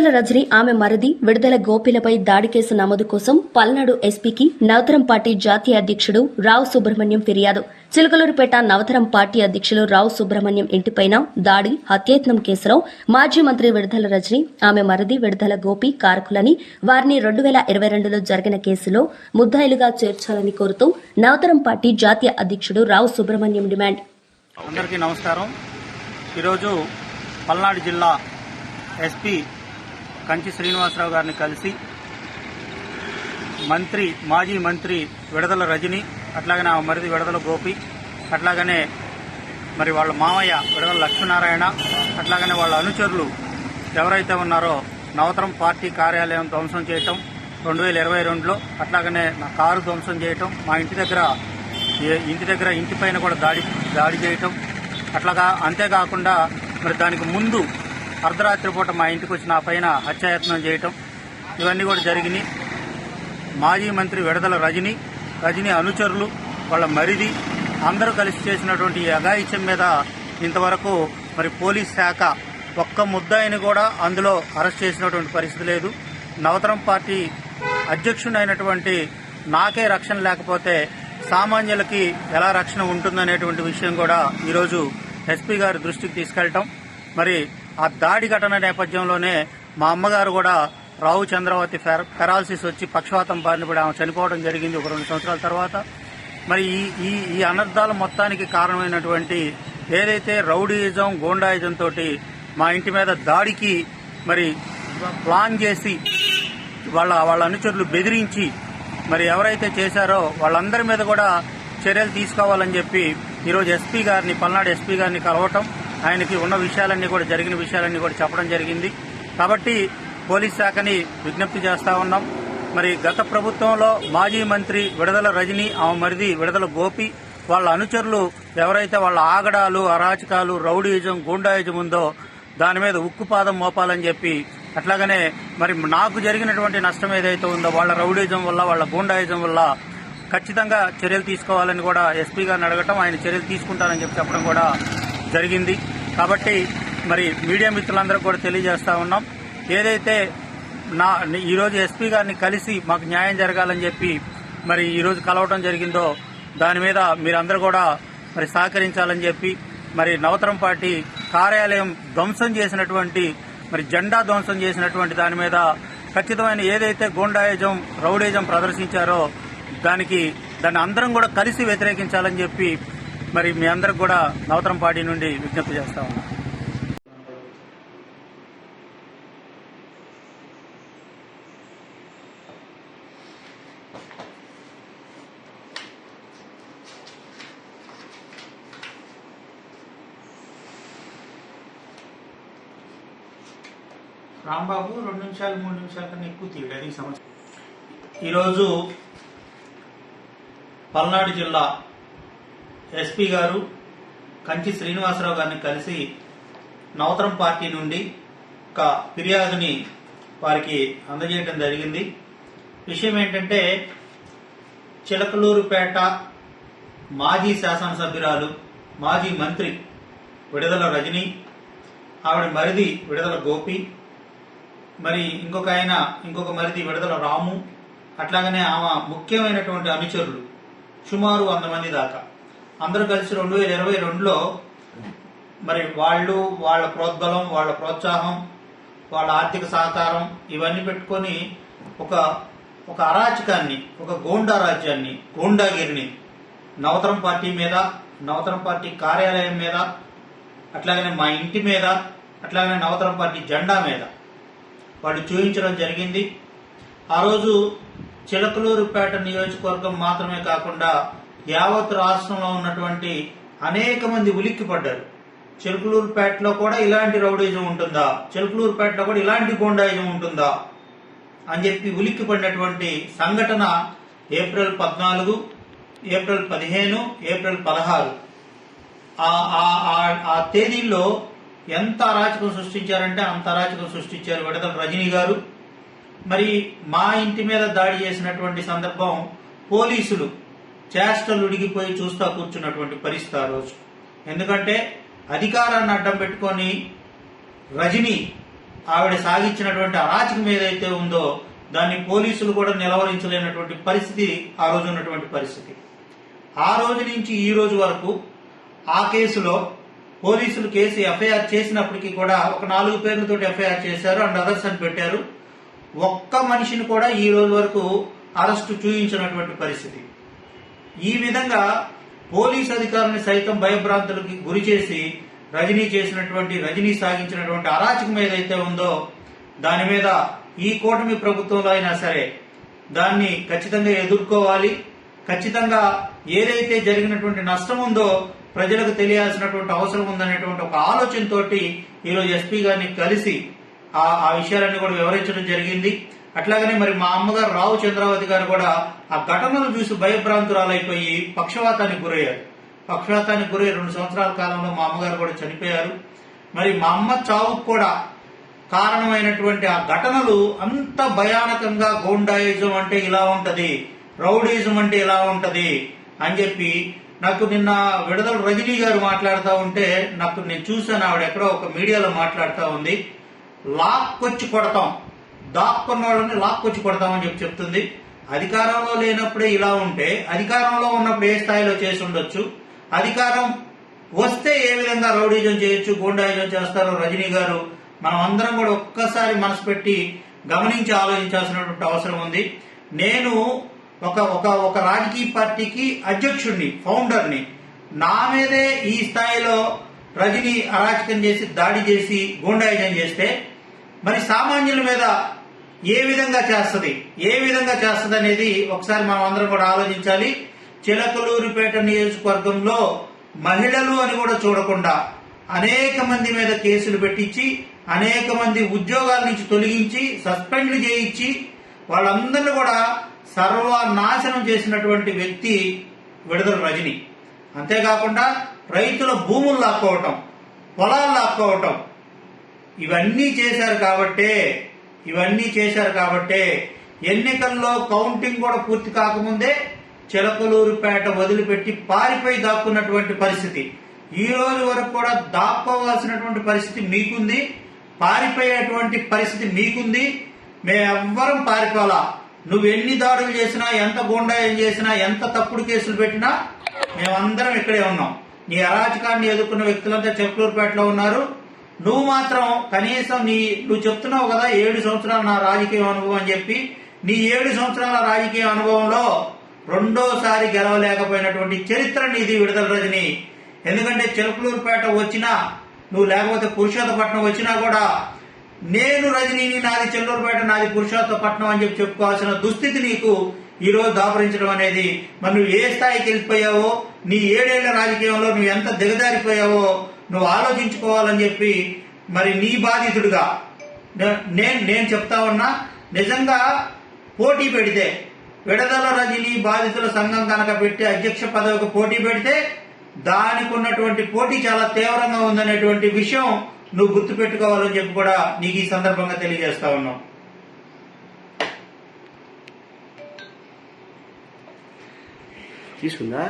విడుదల రజని ఆమె మరిది విడుదల గోపిలపై దాడి కేసు నమోదు కోసం పల్నాడు ఎస్పీకి నవతరం పార్టీ జాతీయ అధ్యక్షుడు రావు సుబ్రహ్మణ్యం ఫిర్యాదు. చిలకలూరుపేట నవతరం పార్టీ అధ్యక్షులు రావు సుబ్రహ్మణ్యం ఇంటిపైన దాడి హత్యయత్నం కేసులో మాజీ మంత్రి విడుదల రజని ఆమె మరిది విడుదల గోపి కారకులని వారిని రెండు వేల ఇరవై రెండులో జరిగిన కేసులో ముద్దాయిలుగా చేర్చాలని కోరుతూ నవతరం పార్టీ జాతీయ అధ్యక్షుడు రావు సుబ్రహ్మణ్యం డిమాండ్. అందరికీ నమస్కారం. ఈరోజు పల్నాడు జిల్లా ఎస్పీ కంచి శ్రీనివాసరావు గారిని కలిసి మంత్రి మాజీ మంత్రి విడదల రజని అట్లాగనే ఆ మరిది విడదల గోపి అట్లాగనే మరి వాళ్ళ మామయ్య విడదల లక్ష్మీనారాయణ అట్లాగనే వాళ్ళ అనుచరులు ఎవరైతే ఉన్నారో నవతరం పార్టీ కార్యాలయం ధ్వంసం చేయటం రెండు వేల ఇరవై రెండులో అట్లాగనే నా కారు ధ్వంసం చేయటం మా ఇంటి దగ్గర ఇంటి దగ్గర ఇంటి పైన కూడా దాడి దాడి చేయటం అట్లాగా అంతేకాకుండా మరి దానికి ముందు అర్ధరాత్రి పూట మా ఇంటికి వచ్చి నా పైన హత్యాయత్నం చేయటం ఇవన్నీ కూడా జరిగినాయి. మాజీ మంత్రి విడదల రజని రజని అనుచరులు వాళ్ళ మరిది అందరూ కలిసి చేసినటువంటి అఘాయిత్యం మీద ఇంతవరకు మరి పోలీస్ శాఖ ఒక్క ముద్దాయిని కూడా అందులో అరెస్ట్ చేసినటువంటి పరిస్థితి లేదు. నవతరం పార్టీ అధ్యక్షుడైనటువంటి నాకే రక్షణ లేకపోతే సామాన్యులకి ఎలా రక్షణ ఉంటుందనేటువంటి విషయం కూడా ఈరోజు ఎస్పీ గారి దృష్టికి తీసుకెళ్ళటం మరి ఆ దాడి ఘటన నేపథ్యంలోనే మా అమ్మగారు కూడా రావు చంద్రవతి ఫెర- పెరాలసిస్ వచ్చి పక్షవాతం బారిన పడి ఆమె చనిపోవడం జరిగింది ఒక రెండు సంవత్సరాల తర్వాత. మరి ఈ ఈ ఈ అనర్థాల మొత్తానికి కారణమైనటువంటి ఏదైతే రౌడీయిజం గోండాయిజం తోటి మా ఇంటి మీద దాడికి మరి ప్లాన్ చేసి వాళ్ళ వాళ్ళ అనుచరులు బెదిరించి మరి ఎవరైతే చేశారో వాళ్ళందరి మీద కూడా చర్యలు తీసుకోవాలని చెప్పి ఈరోజు ఎస్పీ గారిని పల్నాడు ఎస్పీ గారిని కలవటం ఆయనకి ఉన్న విషయాలన్నీ కూడా జరిగిన విషయాలన్నీ కూడా చెప్పడం జరిగింది. కాబట్టి పోలీస్ శాఖని విజ్ఞప్తి చేస్తా ఉన్నాం. మరి గత ప్రభుత్వంలో మాజీ మంత్రి విడదల రజని ఆమె మరిది విడదల గోపి వాళ్ళ అనుచరులు ఎవరైతే వాళ్ళ ఆగడాలు అరాచకాలు రౌడీయిజం గూండాయిజం ఉందో దాని మీద ఉక్కుపాదం మోపాలని చెప్పి అట్లాగనే మరి నాకు జరిగినటువంటి నష్టం ఏదైతే ఉందో వాళ్ళ రౌడీజం వల్ల వాళ్ళ గూండాయిజం వల్ల ఖచ్చితంగా చర్యలు తీసుకోవాలని కూడా ఎస్పీ గారిని అడగటం ఆయన చర్యలు తీసుకుంటారని చెప్పి చెప్పడం కూడా జరిగింది. కాబట్టి మరి మీడియా మిత్రులందరూ కూడా తెలియజేస్తా ఉన్నాం. ఏదైతే నా ఈరోజు ఎస్పీ గారిని కలిసి మాకు న్యాయం జరగాలని చెప్పి మరి ఈరోజు కలవటం జరిగిందో దాని మీద మీరందరూ కూడా మరి సహకరించాలని చెప్పి మరి నవతరం పార్టీ కార్యాలయం ధ్వంసం చేసినటువంటి మరి జెండా ధ్వంసం చేసినటువంటి దాని మీద ఖచ్చితమైన ఏదైతే గోండాయిజం రౌడేజం ప్రదర్శించారో దానికి దాన్ని అందరం కూడా కలిసి వ్యతిరేకించాలని చెప్పి మరి మీ అందరికి కూడా నవతరం పార్టీ నుండి విజ్ఞప్తి చేస్తా ఉన్నాం. రాంబాబు రెండు నిమిషాలు మూడు నిమిషాల కన్నా ఎక్కువ తీయడు అది సమస్య. ఈరోజు పల్నాడు జిల్లా ఎస్పీ గారు కంచి శ్రీనివాసరావు గారిని కలిసి నవతరం పార్టీ నుండి ఒక ఫిర్యాదుని వారికి అందజేయడం జరిగింది. విషయం ఏంటంటే చిలకలూరుపేట మాజీ శాసనసభ్యురాలు మాజీ మంత్రి విడుదల రజని ఆవిడ మరిది విడుదల గోపి మరి ఇంకొక ఆయన ఇంకొక మరిది విడుదల రాము అట్లాగనే ఆమె ముఖ్యమైనటువంటి అనుచరులు సుమారు వంద మంది దాకా. అందరూ కలిసి రెండు వేల ఇరవై రెండులో మరి వాళ్ళు వాళ్ళ ప్రోద్బలం వాళ్ళ ప్రోత్సాహం వాళ్ళ ఆర్థిక సహకారం ఇవన్నీ పెట్టుకొని ఒక ఒక అరాచకాన్ని ఒక గోండా రాజ్యాన్ని గోండాగిరిని నవతరం పార్టీ మీద నవతరం పార్టీ కార్యాలయం మీద అట్లాగనే మా ఇంటి మీద అట్లాగనే నవతరం పార్టీ జెండా మీద వాళ్ళు చూపించడం జరిగింది. ఆ రోజు చిలకలూరుపేట నియోజకవర్గం మాత్రమే కాకుండా యావత్ రాష్ట్రంలో ఉన్నటువంటి అనేక మంది ఉలిక్కి పడ్డారు చెరుకులూరుపేటలో కూడా ఇలాంటి రౌడీజం ఉంటుందా? చెరుకులూరుపేటలో కూడా ఇలాంటి గోండాయిజం ఉంటుందా? అని చెప్పి ఉలిక్కి పడినటువంటి సంఘటన ఏప్రిల్ పద్నాలుగు ఏప్రిల్ పదిహేను ఏప్రిల్ పదహారు. ఆ- ఆ- తేదీల్లో ఎంత అరాచకం సృష్టించారంటే అంత అరాచకం సృష్టించారు విడతల రజనీ గారు. మరి మా ఇంటి మీద దాడి చేసినటువంటి సందర్భం పోలీసులు చేష్టలు ఉడిగిపోయి చూస్తూ కూర్చున్నటువంటి పరిస్థితి ఆ రోజు. ఎందుకంటే అధికారాన్ని అడ్డం పెట్టుకొని రజని ఆవిడ సాగించినటువంటి అరాచకం ఏదైతే ఉందో దాన్ని పోలీసులు కూడా నిలవరించలేనటువంటి పరిస్థితి ఆ రోజు ఉన్నటువంటి పరిస్థితి. ఆ రోజు నుంచి ఈ రోజు వరకు ఆ కేసులో పోలీసులు కేసు ఎఫ్ఐఆర్ చేసినప్పటికీ కూడా ఒక నాలుగు పేర్లతో ఎఫ్ఐఆర్ చేశారు అండ్ అదర్స్ అని పెట్టారు. ఒక్క మనిషిని కూడా ఈ రోజు వరకు అరెస్టు చూయించినటువంటి పరిస్థితి. ఈ విధంగా పోలీస్ అధికారులను సైతం భయభ్రాంతులకి గురి చేసి రజనీ చేసినటువంటి రజనీ సాగించినటువంటి అరాచకం ఏదైతే ఉందో దాని మీద ఈ కూటమి ప్రభుత్వంలో అయినా సరే దాన్ని ఖచ్చితంగా ఎదుర్కోవాలి. ఖచ్చితంగా ఏదైతే జరిగినటువంటి నష్టం ఉందో ప్రజలకు తెలియాల్సినటువంటి అవసరం ఉందనేటువంటి ఒక ఆలోచనతోటి ఈరోజు ఎస్పీ గారిని కలిసి ఆ ఆ విషయాలన్నీ కూడా వివరించడం జరిగింది. అట్లాగనే మరి మా అమ్మగారు రావు చంద్రావతి గారు కూడా ఆ ఘటనలు చూసి భయభ్రాంతురాలైపోయి పక్షవాతానికి గురయ్యారు. పక్షవాతానికి గురై రెండు సంవత్సరాల కాలంలో మా అమ్మగారు కూడా చనిపోయారు. మరి మా అమ్మ చావుకు కూడా కారణమైనటువంటి ఆ ఘటనలు అంత భయానకంగా గోండాయిజం అంటే ఇలా ఉంటది రౌడీజం అంటే ఇలా ఉంటది అని చెప్పి నాకు నిన్న విడుదల రజనీ గారు మాట్లాడుతూ ఉంటే నాకు నేను చూశాను ఆవిడ ఎక్కడో ఒక మీడియాలో మాట్లాడుతూ ఉంది. లాక్కొచ్చి కొడతాం. దాక్కున్న వాళ్ళని లాక్కొచ్చి కొడతామని చెప్పి చెప్తుంది. అధికారంలో లేనప్పుడే ఇలా ఉంటే అధికారంలో ఉన్నప్పుడు ఏ స్థాయిలో చేసి ఉండొచ్చు? అధికారం వస్తే ఏ విధంగా రౌడీజం చేయొచ్చు గూండాయిజం చేస్తారో రజనీ గారు మనం అందరం కూడా ఒక్కసారి మనసు పెట్టి గమనించి ఆలోచించాల్సినటువంటి అవసరం ఉంది. నేను ఒక ఒక ఒక రాజకీయ పార్టీకి అధ్యక్షుడిని ఫౌండర్ని నా మీదే ఈ స్థాయిలో రజనీ అరాచకం చేసి దాడి చేసి గూండాయిజం చేస్తే మరి సామాన్యుల మీద ఏ విధంగా చేస్తుంది? ఏ విధంగా చేస్తుంది అనేది ఒకసారి మనం అందరం కూడా ఆలోచించాలి. చిలకలూరిపేట నియోజకవర్గంలో మహిళలు అని కూడా చూడకుండా అనేక మంది మీద కేసులు పెట్టించి అనేక మంది ఉద్యోగాల నుంచి తొలగించి సస్పెండ్లు చేయించి వాళ్ళందరినీ కూడా సర్వనాశనం చేసినటువంటి వ్యక్తి విడుదల రజని. అంతేకాకుండా రైతుల భూములు లాక్కోవటం పొలాలు లాక్కోవటం ఇవన్నీ చేశారు కాబట్టే ఇవన్నీ చేశారు కాబట్టే ఎన్నికల్లో కౌంటింగ్ కూడా పూర్తి కాకముందే చిలకలూరుపేట వదిలిపెట్టి పారిపోయి దాక్కున్నటువంటి పరిస్థితి. ఈ రోజు వరకు కూడా దాక్కోవాల్సినటువంటి పరిస్థితి మీకుంది పారిపోయేటువంటి పరిస్థితి మీకుంది. మేమెవ్వరం పారిపోలా నువ్వు ఎన్ని దాడులు చేసినా ఎంత గుండాయం చేసినా ఎంత తప్పుడు కేసులు పెట్టినా మేమందరం ఇక్కడే ఉన్నాం. నీ అరాచకాన్ని ఎదుర్కొన్న వ్యక్తులంతా చెక్కలూరుపేటలో ఉన్నారు. నువ్వు మాత్రం కనీసం నీ నువ్వు చెప్తున్నావు కదా ఏడు సంవత్సరాల నా రాజకీయ అనుభవం అని చెప్పి నీ ఏడు సంవత్సరాల రాజకీయ అనుభవంలో రెండోసారి గెలవలేకపోయినటువంటి చరిత్ర నీది విడుదల రజని. ఎందుకంటే చిలకలూరుపేట వచ్చినా నువ్వు లేకపోతే పురుషోత్తపట్నం వచ్చినా కూడా నేను రజనీని నాది చెల్లూరుపేట నాది పురుషోత్తపట్నం అని చెప్పి చెప్పుకోవాల్సిన దుస్థితి నీకు ఈ రోజు దాపరించడం అనేది. మరి నువ్వు ఏ స్థాయికి వెళ్ళిపోయావో నీ ఏడేళ్ళ రాజకీయంలో నువ్వు ఎంత దిగజారిపోయావో నువ్వు ఆలోచించుకోవాలని చెప్పి మరి నీ బాధితుడుగా. నేను నేను చెప్తా ఉన్నా నిజంగా పోటీ పెడితే విడదల రజనీ బాధితుల సంఘం కనుక పెట్టి అధ్యక్ష పదవికి పోటీ పెడితే దానికి ఉన్నటువంటి పోటీ చాలా తీవ్రంగా ఉందనేటువంటి విషయం నువ్వు గుర్తుపెట్టుకోవాలని చెప్పి కూడా నీకు ఈ సందర్భంగా తెలియజేస్తా ఉన్నాం. తీసుకుందా?